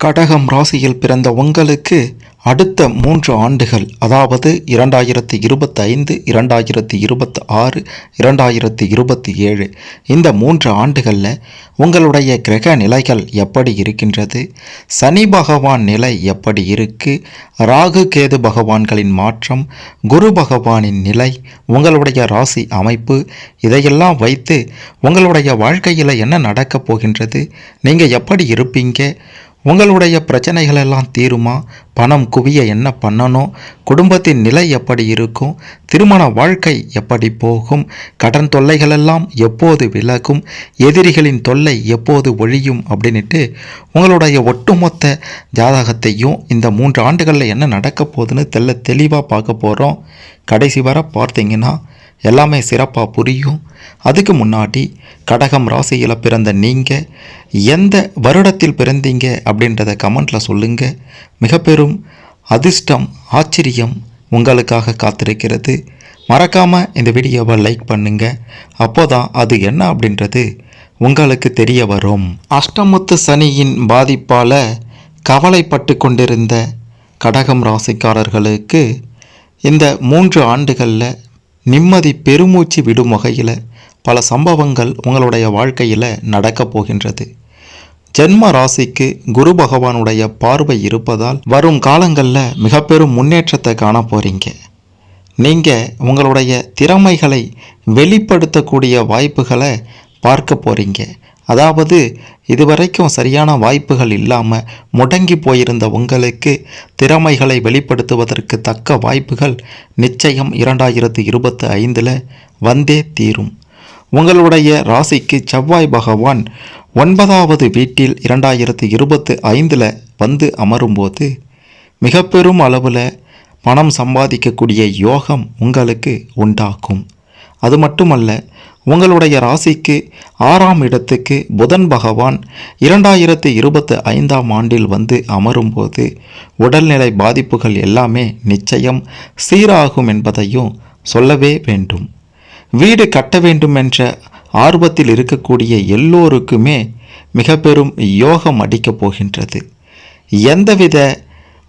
கடகம் ராசியில் பிறந்த உங்களுக்கு அடுத்த மூன்று ஆண்டுகள் அதாவது இரண்டாயிரத்தி இருபத்தி ஐந்து இரண்டாயிரத்தி இருபத்தி ஆறு இரண்டாயிரத்தி இருபத்தி ஏழு இந்த மூன்று ஆண்டுகளில் உங்களுடைய கிரக நிலைகள் எப்படி இருக்கின்றது? சனி பகவான் நிலை எப்படி இருக்கு? ராகு கேது பகவான்களின் மாற்றம் குரு பகவானின் நிலை உங்களுடைய ராசி அமைப்பு இதையெல்லாம் வைத்து உங்களுடைய வாழ்க்கையில் என்ன நடக்கப் போகின்றது? நீங்கள் எப்படி இருப்பீங்க? உங்களுடைய பிரச்சனைகள் எல்லாம் தீருமா? பணம் குவிய என்ன பண்ணணும் குடும்பத்தின் நிலை எப்படி இருக்கும்? திருமண வாழ்க்கை எப்படி போகும்? கடன் தொல்லைகளெல்லாம் எப்போது விலகும்? எதிரிகளின் தொல்லை எப்போது ஒழியும்? அப்படின்ட்டு உங்களுடைய ஒட்டுமொத்த ஜாதகத்தையும் இந்த மூன்று ஆண்டுகளில் என்ன நடக்க போகுதுன்னு தெல்ல தெளிவாக பார்க்க போகிறோம் கடைசி வரை பார்த்தீங்கன்னா எல்லாமே சிறப்பாக புரியும். அதுக்கு முன்னாடி கடகம் ராசியில் பிறந்த நீங்கள் எந்த வருடத்தில் பிறந்தீங்க அப்படின்றத கமெண்ட்டில் சொல்லுங்கள் மிக பெரும் அதிர்ஷ்டம் ஆச்சரியம் உங்களுக்காக காத்திருக்கிறது. மறக்காமல் இந்த வீடியோவை லைக் பண்ணுங்கள் அப்போ தான் அது என்ன அப்படின்றது உங்களுக்கு தெரிய வரும். அஷ்டமுத்து சனியின் பாதிப்பால் கவலைப்பட்டு கொண்டிருந்த கடகம் ராசிக்காரர்களுக்கு இந்த மூன்று ஆண்டுகளில் நிம்மதி பெருமூச்சு விடும் வகையில் பல சம்பவங்கள் உங்களுடைய வாழ்க்கையில் நடக்கப் போகின்றது. ஜென்ம ராசிக்கு குரு பகவானுடைய பார்வை இருப்பதால் வரும் காலங்களில் மிக பெரும் முன்னேற்றத்தை காண போகிறீங்க நீங்கள் உங்களுடைய திறமைகளை வெளிப்படுத்தக்கூடிய வாய்ப்புகளை பார்க்க போகிறீங்க அதாவது இதுவரைக்கும் சரியான வாய்ப்புகள் இல்லாமல் முடங்கி போயிருந்த உங்களுக்கு திறமைகளை வெளிப்படுத்துவதற்கு தக்க வாய்ப்புகள் நிச்சயம் இரண்டாயிரத்து இருபத்தி ஐந்தில் வந்தே தீரும். உங்களுடைய ராசிக்கு செவ்வாய் பகவான் ஒன்பதாவது வீட்டில் இரண்டாயிரத்து இருபத்து ஐந்தில் வந்து அமரும்போது மிக பெரும் அளவில் பணம் சம்பாதிக்கக்கூடிய யோகம் உங்களுக்கு உண்டாக்கும் அது மட்டுமல்ல உங்களுடைய ராசிக்கு ஆறாம் இடத்துக்கு புதன் பகவான் இரண்டாயிரத்தி இருபத்து ஐந்தாம் ஆண்டில் வந்து அமரும்போது உடல்நிலை பாதிப்புகள் எல்லாமே நிச்சயம் சீராகும் என்பதையும் சொல்லவே வேண்டும். வீடு கட்ட வேண்டும் என்ற ஆர்வத்தில் இருக்கக்கூடிய எல்லோருக்குமே மிக பெரும் யோகம் அடிக்கப் போகின்றது. எந்தவித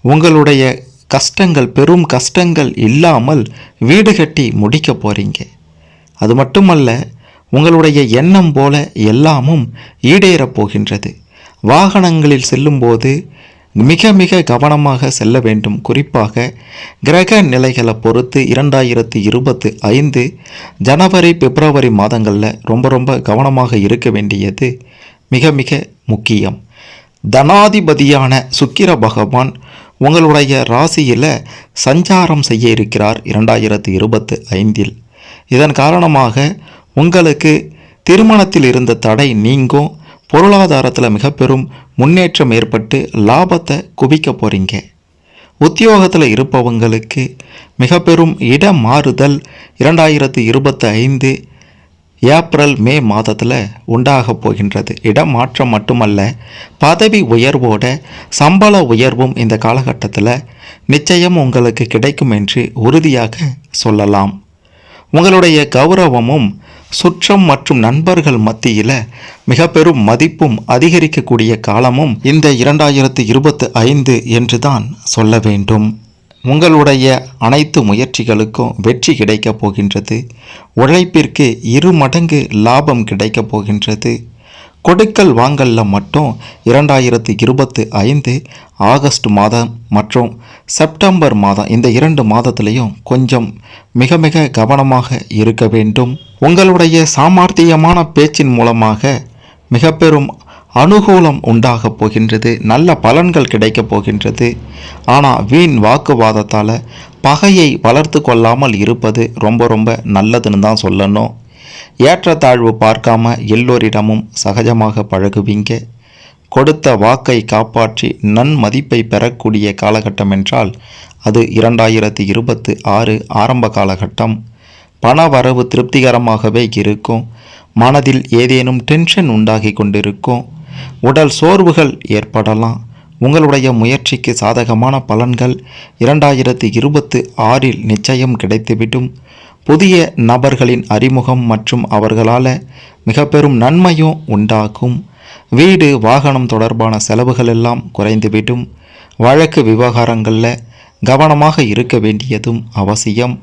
உங்களுடைய கஷ்டங்கள் பெரும் கஷ்டங்கள் இல்லாமல் வீடு கட்டி முடிக்க போகிறீங்க அது மட்டுமல்ல உங்களுடைய எண்ணம் போல எல்லாமும் ஈடேறப் போகின்றது. வாகனங்களில் செல்லும்போது மிக மிக கவனமாக செல்ல வேண்டும். குறிப்பாக கிரக நிலைகளை பொறுத்து இரண்டாயிரத்தி இருபத்து ஐந்து ஜனவரி பிப்ரவரி மாதங்களில் ரொம்ப ரொம்ப கவனமாக இருக்க வேண்டியது மிக மிக முக்கியம். தனாதிபதியான சுக்கிர பகவான் உங்களுடைய ராசியில் சஞ்சாரம் செய்ய இருக்கிறார் இரண்டாயிரத்தி இருபத்து ஐந்தில். இதன் காரணமாக உங்களுக்கு திருமணத்தில் இருந்த தடை நீங்கும். பொருளாதாரத்தில் மிக பெரும் முன்னேற்றம் ஏற்பட்டு லாபத்தை குவிக்க போகிறீங்க உத்தியோகத்தில் இருப்பவங்களுக்கு மிக பெரும் இட மாறுதல் இரண்டாயிரத்தி இருபத்தி ஐந்து ஏப்ரல் மே மாதத்தில் உண்டாக போகின்றது. இடமாற்றம் மட்டுமல்ல பதவி உயர்வோட சம்பள உயர்வும் இந்த காலகட்டத்தில் நிச்சயம் உங்களுக்கு கிடைக்கும் என்று உறுதியாக சொல்லலாம். உங்களுடைய கௌரவமும் சுற்றம் மற்றும் நண்பர்கள் மத்தியில் மிக பெரும் மதிப்பும் அதிகரிக்கக்கூடிய காலமும் இந்த இரண்டாயிரத்து இருபத்து ஐந்து என்று தான் சொல்ல வேண்டும். உங்களுடைய அனைத்து முயற்சிகளுக்கும் வெற்றி கிடைக்கப் போகின்றது. உழைப்பிற்கு இரு மடங்கு லாபம் கிடைக்கப் போகின்றது. கொடுக்கல் வாங்கல்ல மட்டும் இரண்டாயிரத்து இருபத்து ஐந்து ஆகஸ்ட் மாதம் மற்றும் செப்டம்பர் மாதம் இந்த இரண்டு மாதத்திலையும் கொஞ்சம் மிக மிக கவனமாக இருக்க வேண்டும். உங்களுடைய சாமர்த்தியமான பேச்சின் மூலமாக மிக பெரும் அனுகூலம் உண்டாகப் போகின்றது நல்ல பலன்கள் கிடைக்கப் போகின்றது. ஆனால் வீண் வாக்குவாதத்தால் பகையை வளர்த்து கொள்ளாமல் இருப்பது ரொம்ப ரொம்ப நல்லதுன்னு தான் சொல்லணும். ஏற்றத்தாழ்வு பார்க்காம எல்லோரிடமும் சகஜமாக பழகுவீங்க. கொடுத்த வாக்கை காப்பாற்றி நன்மதிப்பை பெறக்கூடிய காலகட்டம் என்றால் அது இரண்டாயிரத்தி இருபத்து ஆறு ஆரம்ப காலகட்டம். பண வரவு திருப்திகரமாகவே இருக்கும். மனதில் ஏதேனும் டென்ஷன் உண்டாகி கொண்டிருக்கும். உடல் சோர்வுகள் ஏற்படலாம். உங்களுடைய முயற்சிக்கு சாதகமான பலன்கள் இரண்டாயிரத்தி இருபத்து ஆறில் நிச்சயம் கிடைத்துவிடும். புதிய நபர்களின் அறிமுகம் மற்றும் அவர்களால் மிக பெரும் நன்மையும் உண்டாகும். வீடு வாகனம் தொடர்பான செலவுகள் எல்லாம் குறைந்துவிடும் வழக்கு விவகாரங்களில் கவனமாக இருக்க வேண்டியதும் அவசியம்.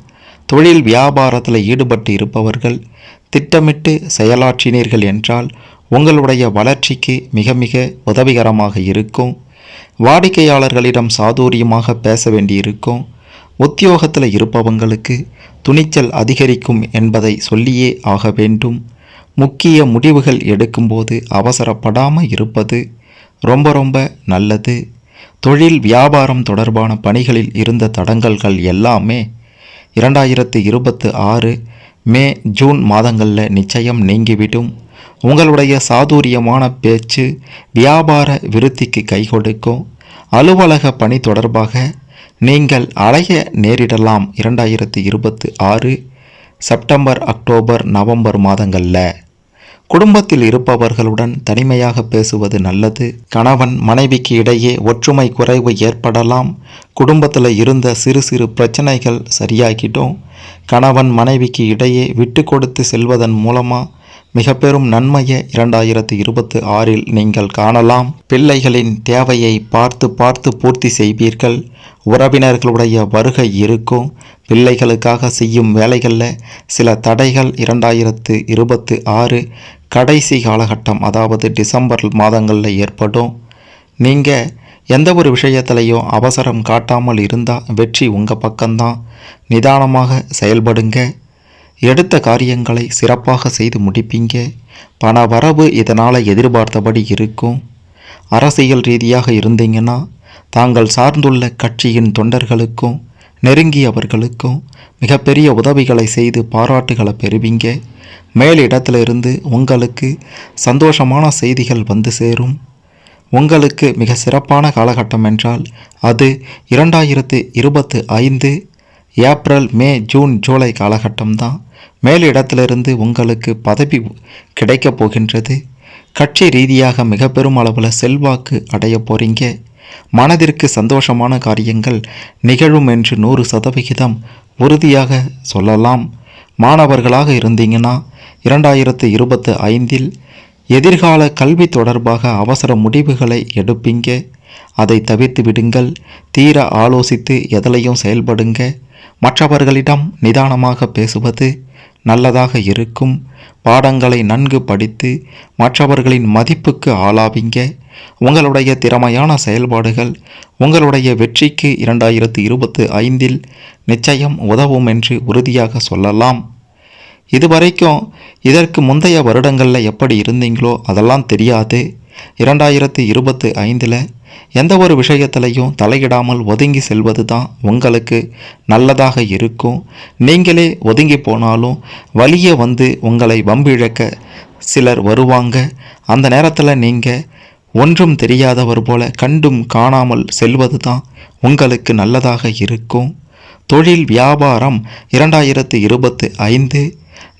தொழில் வியாபாரத்தில் ஈடுபட்டு இருப்பவர்கள் திட்டமிட்டு செயலாற்றினீர்கள் என்றால் உங்களுடைய வளர்ச்சிக்கு மிக மிக உதவிகரமாக இருக்கும். வாடிக்கையாளர்களிடம் சாதுரியமாக பேச வேண்டியிருக்கும். உத்தியோகத்தில் இருப்பவங்களுக்கு துணிச்சல் அதிகரிக்கும் என்பதை சொல்லியே ஆக வேண்டும். முக்கிய முடிவுகள் எடுக்கும்போது அவசரப்படாமல் இருப்பது ரொம்ப ரொம்ப நல்லது. தொழில் வியாபாரம் தொடர்பான பணிகளில் இருந்த தடங்கல்கள் எல்லாமே இரண்டாயிரத்து இருபத்து ஆறு மே ஜூன் மாதங்களில் நிச்சயம் நீங்கிவிடும். உங்களுடைய சாதுரியமான பேச்சு வியாபார விருத்திக்கு கை கொடுக்கும். அலுவலக பணி தொடர்பாக நீங்கள் அலைய நேரிடலாம் இரண்டாயிரத்து இருபத்து ஆறு செப்டம்பர் அக்டோபர் நவம்பர் மாதங்களில். குடும்பத்தில் இருப்பவர்களுடன் தனிமையாக பேசுவது நல்லது. கணவன் மனைவிக்கு இடையே ஒற்றுமை குறைவு ஏற்படலாம். குடும்பத்தில் இருந்த சிறு சிறு பிரச்சனைகள் சரியாகிடும் கணவன் மனைவிக்கு இடையே விட்டு கொடுத்து செல்வதன் மூலமாக மிக பெரும் நன்மையை இரண்டாயிரத்தி இருபத்தி ஆறில் நீங்கள் காணலாம். பிள்ளைகளின் தேவையை பார்த்து பார்த்து பூர்த்தி செய்வீர்கள். உறவினர்களுடைய வருகை இருக்கும். பிள்ளைகளுக்காக செய்யும் வேலைகளில் சில தடைகள் இரண்டாயிரத்து இருபத்து ஆறு கடைசி காலகட்டம் அதாவது டிசம்பர் மாதங்களில் ஏற்படும். நீங்கள் எந்த ஒரு விஷயத்திலையும் அவசரம் காட்டாமல் இருந்தால் வெற்றி உங்கள் பக்கம்தான். நிதானமாக செயல்படுங்க. எடுத்த காரியங்களை சிறப்பாக செய்து முடிப்பீங்க. பண வரவு இதனால் எதிர்பார்த்தபடி இருக்கும். அரசியல் ரீதியாக இருந்தீங்கன்னா தாங்கள் சார்ந்துள்ள கட்சியின் தொண்டர்களுக்கும் நெருங்கியவர்களுக்கும் மிகப்பெரிய உதவிகளை செய்து பாராட்டுகளை பெறுவீங்க. மேலிடத்திலிருந்து உங்களுக்கு சந்தோஷமான செய்திகள் வந்து சேரும். உங்களுக்கு மிக சிறப்பான காலகட்டம் என்றால் அது இரண்டாயிரத்து இருபத்து ஐந்து ஏப்ரல் மே ஜூன் ஜூலை காலகட்டம்தான் மேலிடத்திலிருந்து உங்களுக்கு பதவி கிடைக்கப் போகின்றது. கட்சி ரீதியாக மிக பெரும் அளவில் செல்வாக்கு அடைய போகிறீங்க மனதிற்கு சந்தோஷமான காரியங்கள் நிகழும் என்று நூறு சதவிகிதம் உறுதியாக சொல்லலாம். மாணவர்களாக இருந்தீங்கன்னா இரண்டாயிரத்து இருபத்து ஐந்தில் எதிர்கால கல்வி தொடர்பாக அவசர முடிவுகளை எடுப்பீங்க. அதை தவிர்த்து விடுங்கள். தீர ஆலோசித்து எதிலையும் செயல்படுங்க. மற்றவர்களிடம் நிதானமாக பேசுவது நல்லதாக இருக்கும். பாடங்களை நன்கு படித்து மற்றவர்களின் மதிப்புக்கு ஆளாவீங்க. உங்களுடைய திறமையான செயல்பாடுகள் உங்களுடைய வெற்றிக்கு இரண்டாயிரத்து இருபத்து ஐந்தில் நிச்சயம் உதவும் என்று உறுதியாக சொல்லலாம். இதுவரைக்கும் இதற்கு முந்தைய வருடங்களில் எப்படி இருந்தீங்களோ அதெல்லாம் தெரியாது. இரண்டாயிரத்து இருபத்து ஐந்தில் எந்த ஒரு விஷயத்திலையும் தலையிடாமல் ஒதுங்கி செல்வது தான் உங்களுக்கு நல்லதாக இருக்கும். நீங்களே ஒதுங்கி போனாலும் வழியே வந்து உங்களை வம்பிழக்க சிலர் வருவாங்க. அந்த நேரத்தில் நீங்கள் ஒன்றும் தெரியாதவர் போல கண்டும் காணாமல் செல்வது தான் உங்களுக்கு நல்லதாக இருக்கும். தொழில் வியாபாரம் இரண்டாயிரத்து இருபத்து ஐந்து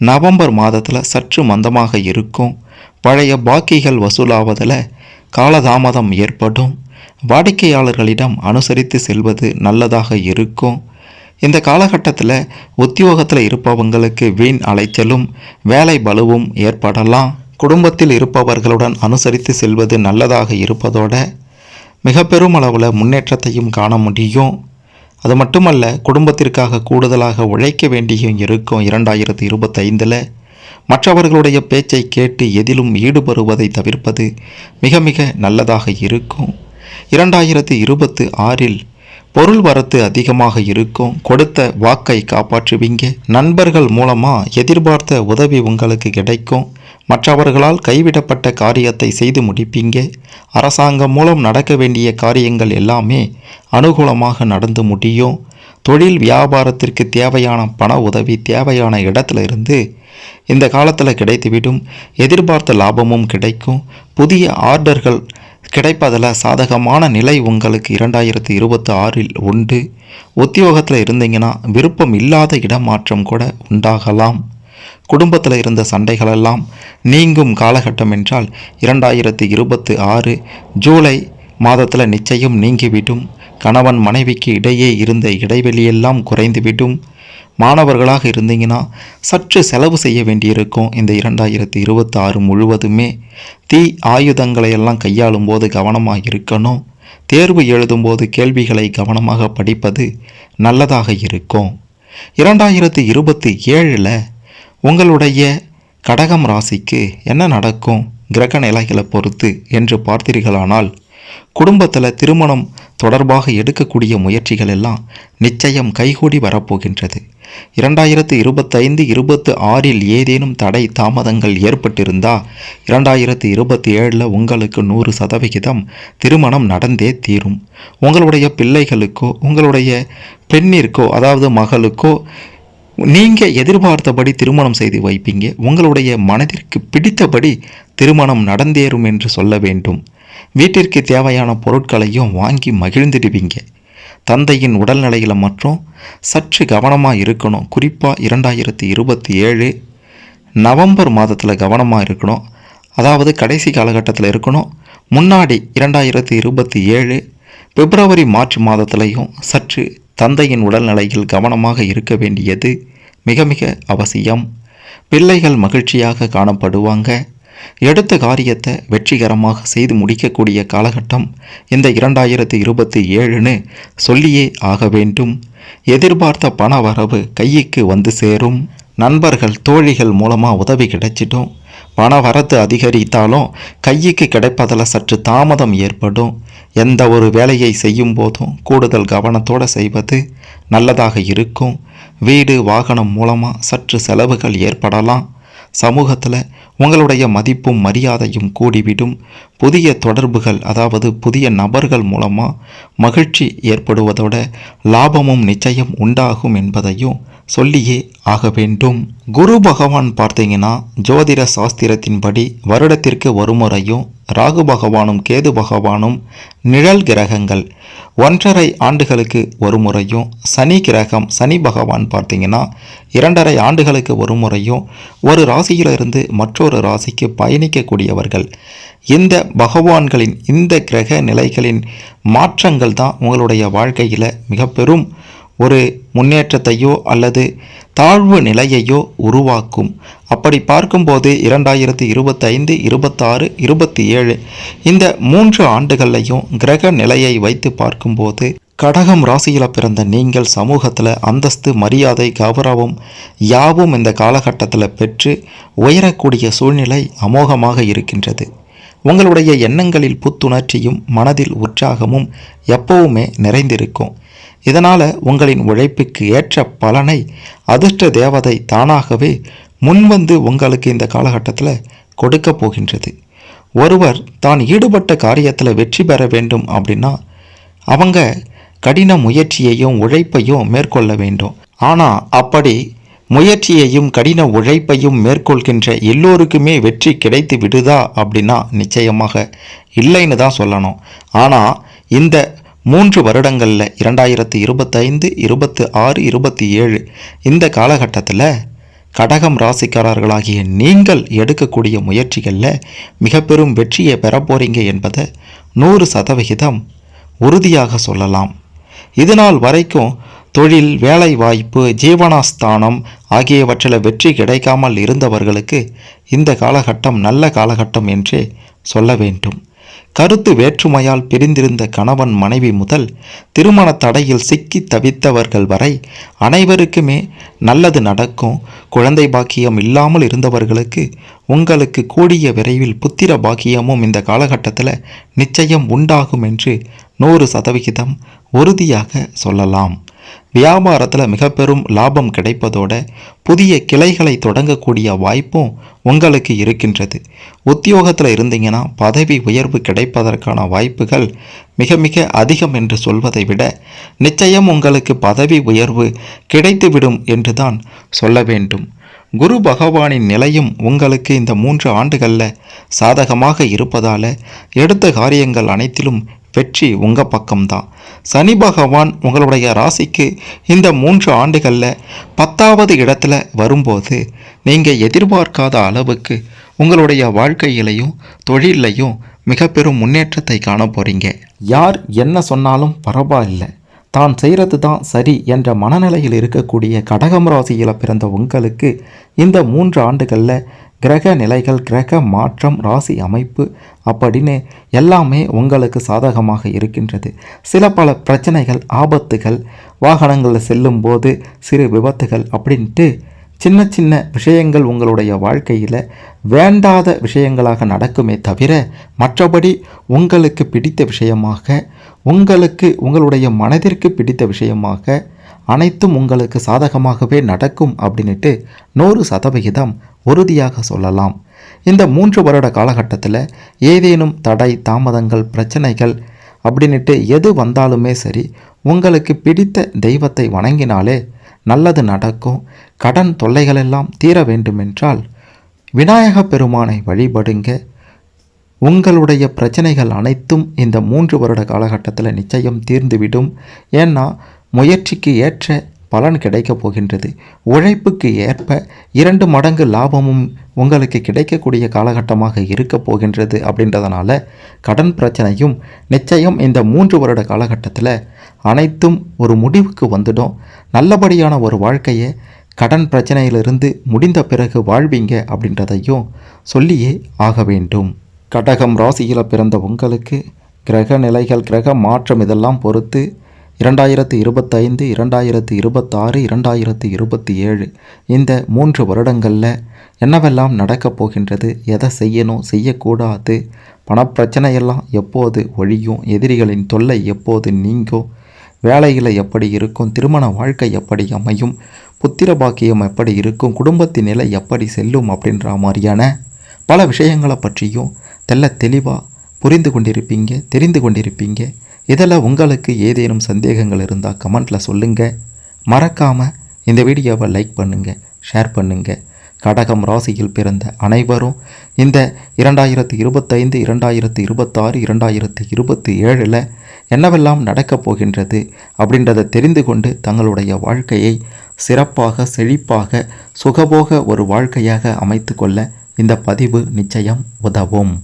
நவம்பர் மாதத்தில் சற்று மந்தமாக இருக்கும். பழைய பாக்கிகள் வசூலாவதில் காலதாமதம் ஏற்படும். வாடிக்கையாளர்களிடம் அனுசரித்து செல்வது நல்லதாக இருக்கும். இந்த காலகட்டத்தில் உத்தியோகத்தில் இருப்பவங்களுக்கு வீண் அலைச்சலும் வேலை பலுவும் ஏற்படலாம். குடும்பத்தில் இருப்பவர்களுடன் அனுசரித்து செல்வது நல்லதாக இருப்பதோட மிக பெரும் அளவில் முன்னேற்றத்தையும் காண முடியும். அது மட்டுமல்ல குடும்பத்திற்காக கூடுதலாக உழைக்க வேண்டியும் இருக்கும் இரண்டாயிரத்தி இருபத்தைந்தில். மற்றவர்களுடைய பேச்சை கேட்டு எதிலும் ஈடுபடுவதை தவிர்ப்பது மிக மிக நல்லதாக இருக்கும். இரண்டாயிரத்தி இருபத்து ஆறில் பொருள் வரத்து அதிகமாக இருக்கும் கொடுத்த வாக்கை காப்பாற்றுவீங்க. நண்பர்கள் மூலமாக எதிர்பார்த்த உதவி உங்களுக்கு கிடைக்கும். மற்றவர்களால் கைவிடப்பட்ட காரியத்தை செய்து முடிப்பீங்க. அரசாங்கம் மூலம் நடக்க வேண்டிய காரியங்கள் எல்லாமே அனுகூலமாக நடந்து முடியும். தொழில் வியாபாரத்திற்கு தேவையான பண உதவி தேவையான இடத்துல இருந்து இந்த காலத்தில் கிடைத்துவிடும். எதிர்பார்த்த லாபமும் கிடைக்கும். புதிய ஆர்டர்கள் கிடைப்பதில் சாதகமான நிலை உங்களுக்கு இரண்டாயிரத்தி இருபத்தி ஆறில் உண்டு. உத்தியோகத்தில் இருந்தீங்கன்னா விருப்பம் இல்லாத இடமாற்றம் கூட உண்டாகலாம். குடும்பத்தில் இருந்த சண்டைகளெல்லாம் நீங்கும் காலகட்டம் என்றால் இரண்டாயிரத்தி இருபத்தி ஆறு ஜூலை மாதத்தில் நிச்சயம் நீங்கிவிடும். கணவன் மனைவிக்கு இடையே இருந்த இடைவெளியெல்லாம் குறைந்துவிடும். மாணவர்களாக இருந்தீங்கன்னா சற்று செலவு செய்ய வேண்டியிருக்கும். இந்த இரண்டாயிரத்தி இருபத்தாறு முழுவதுமே தீ ஆயுதங்களை எல்லாம் கையாளும் போது கவனமாக இருக்கணும். தேர்வு எழுதும்போது கேள்விகளை கவனமாக படிப்பது நல்லதாக இருக்கும். இரண்டாயிரத்தி இருபத்தி ஏழில் உங்களுடைய கடகம் ராசிக்கு என்ன நடக்கும்? கிரக நிலைகளை பொறுத்து என்று பார்த்தீர்களானால் குடும்பத்தில் திருமணம் தொடர்பாக எடுக்கக்கூடிய முயற்சிகள் எல்லாம் நிச்சயம் கைகூடி வரப்போகின்றது. இரண்டாயிரத்து இருபத்தைந்து இருபத்து ஆறில் ஏதேனும் தடை தாமதங்கள் ஏற்பட்டிருந்தா இரண்டாயிரத்து இருபத்தி ஏழில் உங்களுக்கு நூறு சதவிகிதம் திருமணம் நடந்தே தீரும். உங்களுடைய பிள்ளைகளுக்கோ உங்களுடைய பெண்ணிற்கோ அதாவது மகளுக்கோ நீங்கள் எதிர்பார்த்தபடி திருமணம் செய்து வைப்பீங்க. உங்களுடைய மனதிற்கு பிடித்தபடி திருமணம் நடந்தேறும் என்று சொல்ல வேண்டும். வீட்டிற்கு தேவையான பொருட்களையும் வாங்கி மகிழ்ந்திடுவீங்க. தந்தையின் உடல்நிலையில் மற்றும் சற்று கவனமாக இருக்கணும். குறிப்பாக இரண்டாயிரத்தி இருபத்தி ஏழு நவம்பர் மாதத்தில் கவனமாக இருக்கணும். அதாவது கடைசி காலகட்டத்தில் இருக்கணும். முன்னாடி இரண்டாயிரத்தி இருபத்தி ஏழு பிப்ரவரி மார்ச் மாதத்திலையும் சற்று தந்தையின் உடல்நிலையில் கவனமாக இருக்க வேண்டியது மிக மிக அவசியம். பிள்ளைகள் மகிழ்ச்சியாக காணப்படுவாங்க. எடுத்த காரியத்தை வெற்றிகரமாக செய்து முடிக்கக்கூடிய காலகட்டம் இந்த இரண்டாயிரத்தி இருபத்தி ஏழுன்னு சொல்லியே ஆக வேண்டும். எதிர்பார்த்த பண வரவு கைக்கு வந்து சேரும். நண்பர்கள் தோழிகள் மூலமாக உதவி கிடைச்சிடும். பண வரத்து அதிகரித்தாலும் கைக்கு கிடைப்பதில் சற்று தாமதம் ஏற்படும். எந்த ஒரு வேலையை செய்யும் போதும் கூடுதல் கவனத்தோடு செய்வது நல்லதாக இருக்கும். வீடு வாகனம் மூலமாக சற்று செலவுகள் ஏற்படலாம். சமூகத்தில் உங்களுடைய மதிப்பும் மரியாதையும் கூடிவிடும். புதிய தொடர்புகள் அதாவது புதிய நபர்கள் மூலமாக மகிழ்ச்சி ஏற்படுவதோட லாபமும் நிச்சயம் உண்டாகும் என்பதையும் சொல்லியே ஆக வேண்டும். குரு பகவான் பார்த்தீங்கன்னா ஜோதிட சாஸ்திரத்தின்படி வருடத்திற்கு ஒரு முறையும் ராகு பகவானும் கேது பகவானும் நிழல் கிரகங்கள். ஒன்றரை ஆண்டுகளுக்கு ஒரு முறையும் சனி கிரகம் சனி பகவான் பார்த்தீங்கன்னா இரண்டரை ஆண்டுகளுக்கு ஒரு முறையும் ஒரு ராசியிலிருந்து மற்றொரு ராசிக்கு பயணிக்கக்கூடியவர்கள். இந்த பகவான்களின் இந்த கிரக நிலைகளின் மாற்றங்கள் தான் உங்களுடைய வாழ்க்கையில் மிக பெரும் ஒரு முன்னேற்றத்தையோ அல்லது தாழ்வு நிலையையோ உருவாக்கும். அப்படி பார்க்கும்போது இரண்டாயிரத்தி இருபத்தைந்து இருபத்தாறு இருபத்தி ஏழு இந்த மூன்று ஆண்டுகள்லையும் கிரக நிலையை வைத்து பார்க்கும்போது கடகம் ராசியில் பிறந்த நீங்கள் சமூகத்தில் அந்தஸ்து மரியாதை கௌரவம் யாவும் இந்த காலகட்டத்தில் பெற்று உயரக்கூடிய சூழ்நிலை அமோகமாக இருக்கின்றது. உங்களுடைய எண்ணங்களில் புத்துணர்ச்சியும் மனதில் உற்சாகமும் எப்பவுமே நிறைந்திருக்கும். இதனால் உங்களின் உழைப்புக்கு ஏற்ற பலனை அதிர்ஷ்ட தேவதை தானாகவே முன்வந்து உங்களுக்கு இந்த காலகட்டத்தில் கொடுக்க போகின்றது. ஒருவர் தான் ஈடுபட்ட காரியத்தில் வெற்றி பெற வேண்டும் அப்படின்னா அவங்க கடின முயற்சியையும் உழைப்பையும் மேற்கொள்ள வேண்டும். ஆனால் அப்படி முயற்சியையும் கடின உழைப்பையும் மேற்கொள்கின்ற எல்லோருக்குமே வெற்றி கிடைத்து விடுதா அப்படின்னா நிச்சயமாக இல்லைன்னு தான் சொல்லணும். ஆனால் இந்த மூன்று வருடங்களில் இரண்டாயிரத்தி இருபத்தைந்து இருபத்து ஆறு இருபத்தி ஏழு இந்த காலகட்டத்தில் கடகம் ராசிக்காரர்களாகிய நீங்கள் எடுக்கக்கூடிய முயற்சிகளில் மிக பெரும் வெற்றியை பெற போறீங்க என்பதை நூறு சதவிகிதம் உறுதியாக சொல்லலாம். இதனால் வரைக்கும் தொழில் வேலை வாய்ப்பு ஜீவனாஸ்தானம் ஆகியவற்றில் வெற்றி கிடைக்காமல் இருந்தவர்களுக்கு இந்த காலகட்டம் நல்ல காலகட்டம் என்றே சொல்ல வேண்டும். கருத்து வேற்றுமையால் பிரிந்திருந்த கணவன் மனைவி முதல் திருமண தடையில் சிக்கி தவித்தவர்கள் வரை அனைவருக்குமே நல்லது நடக்கும். குழந்தை பாக்கியம் இல்லாமல் இருந்தவர்களுக்கு உங்களுக்கு கூடிய விரைவில் புத்திர பாக்கியமும் இந்த காலகட்டத்தில் நிச்சயம் உண்டாகும் என்று நூறு சதவிகிதம் உறுதியாக சொல்லலாம். வியாபாரத்தில் மிக பெரும் லாபம் கிடைப்பதோட புதிய கிளைகளை தொடங்கக்கூடிய வாய்ப்பும் உங்களுக்கு இருக்கின்றது. உத்தியோகத்தில் இருந்தீங்கன்னா பதவி உயர்வு கிடைப்பதற்கான வாய்ப்புகள் மிக மிக அதிகம் என்று சொல்வதை விட நிச்சயம் உங்களுக்கு பதவி உயர்வு கிடைத்துவிடும் என்று தான் சொல்ல வேண்டும். குரு பகவானின் நிலையும் உங்களுக்கு இந்த மூன்று ஆண்டுகளில் சாதகமாக இருப்பதால் எடுத்த காரியங்கள் அனைத்திலும் வெற்றி உங்கள் பக்கம்தான். சனி பகவான் உங்களுடைய ராசிக்கு இந்த மூன்று ஆண்டுகளில் பத்தாவது இடத்துல வரும்போது நீங்கள் எதிர்பார்க்காத அளவுக்கு உங்களுடைய வாழ்க்கையிலையும் தொழிலையும் மிக பெரும் முன்னேற்றத்தை காண போறீங்க யார் என்ன சொன்னாலும் பரவாயில்லை. தான் செய்கிறது தான் சரி என்ற மனநிலையில் இருக்கக்கூடிய கடகம் ராசியில் பிறந்த உங்களுக்கு இந்த மூன்று ஆண்டுகளில் கிரக நிலைகள் கிரக மாற்றம் ராசி அமைப்பு அப்படின்னு எல்லாமே உங்களுக்கு சாதகமாக இருக்கின்றது. சில பல பிரச்சனைகள் ஆபத்துகள் வாகனங்களில் செல்லும்போது சிறு விபத்துகள் அப்படின்ட்டு சின்ன சின்ன விஷயங்கள் உங்களுடைய வாழ்க்கையில் வேண்டாத விஷயங்களாக நடக்குமே தவிர மற்றபடி உங்களுக்கு பிடித்த விஷயமாக உங்களுக்கு உங்களுடைய மனதிற்கு பிடித்த விஷயமாக அனைத்தும் உங்களுக்கு சாதகமாகவே நடக்கும் அப்படின்ட்டு நூறு சதவிகிதம் உறுதியாக சொல்லலாம். இந்த மூன்று வருட காலகட்டத்தில் ஏதேனும் தடை தாமதங்கள் பிரச்சனைகள் அப்படின்ட்டு எது வந்தாலுமே சரி உங்களுக்கு பிடித்த தெய்வத்தை வணங்கினாலே நல்லது நடக்கும். கடன் தொல்லைகளெல்லாம் தீர வேண்டுமென்றால் விநாயக பெருமானை வழிபடுங்க. உங்களுடைய பிரச்சனைகள் அனைத்தும் இந்த மூன்று வருட காலகட்டத்தில் நிச்சயம் தீர்ந்துவிடும். ஏன்னா முயற்சிக்கு ஏற்ற பலன் கிடைக்கப் போகின்றது. உழைப்புக்கு ஏற்ப இரண்டு மடங்கு லாபமும் உங்களுக்கு கிடைக்கக்கூடிய காலகட்டமாக இருக்க போகின்றது அப்படின்றதுனால கடன் பிரச்சனையும் நிச்சயம் இந்த மூன்று வருட காலகட்டத்தில் அனைத்தும் ஒரு முடிவுக்கு வந்துடும். நல்லபடியான ஒரு வாழ்க்கையை கடன் பிரச்சனையிலிருந்து முடிந்த பிறகு வாழ்வீங்க அப்படின்றதையும் சொல்லியே ஆக வேண்டும். கடகம் ராசியில் பிறந்த உங்களுக்கு கிரக நிலைகள் கிரக மாற்றம் இதெல்லாம் பொறுத்து இரண்டாயிரத்தி இருபத்தைந்து இரண்டாயிரத்தி இருபத்தாறு இரண்டாயிரத்தி இருபத்தி ஏழு இந்த மூன்று வருடங்களில் என்னவெல்லாம் நடக்கப் போகின்றது எதை செய்யணும் செய்யக்கூடாது பணப்பிரச்சனையெல்லாம் எப்போது ஒழியும் எதிரிகளின் தொல்லை எப்போது நீங்கும் வேலையில் எப்படி இருக்கும் திருமண வாழ்க்கை எப்படி அமையும் புத்திர பாக்கியம் எப்படி இருக்கும் குடும்பத்தின் நிலை எப்படி செல்லும் அப்படின்ற மாதிரியான பல விஷயங்களை பற்றியும் தெல்ல தெளிவாக புரிந்து கொண்டிருப்பீங்க தெரிந்து கொண்டிருப்பீங்க. இதில் உங்களுக்கு ஏதேனும் சந்தேகங்கள் இருந்தால் கமெண்ட்டில் சொல்லுங்கள் மறக்காமல் இந்த வீடியோவை லைக் பண்ணுங்கள் ஷேர் பண்ணுங்கள் கடகம் ராசியில் பிறந்த அனைவரும் இந்த இரண்டாயிரத்தி இருபத்தைந்து இரண்டாயிரத்தி இருபத்தாறு இரண்டாயிரத்தி இருபத்தி ஏழில் என்னவெல்லாம் நடக்கப் போகின்றது அப்படின்றத தெரிந்து கொண்டு தங்களுடைய வாழ்க்கையை சிறப்பாக செழிப்பாக சுகபோக ஒரு வாழ்க்கையாக அமைத்து கொள்ள இந்த பதிவு நிச்சயம் உதவும்.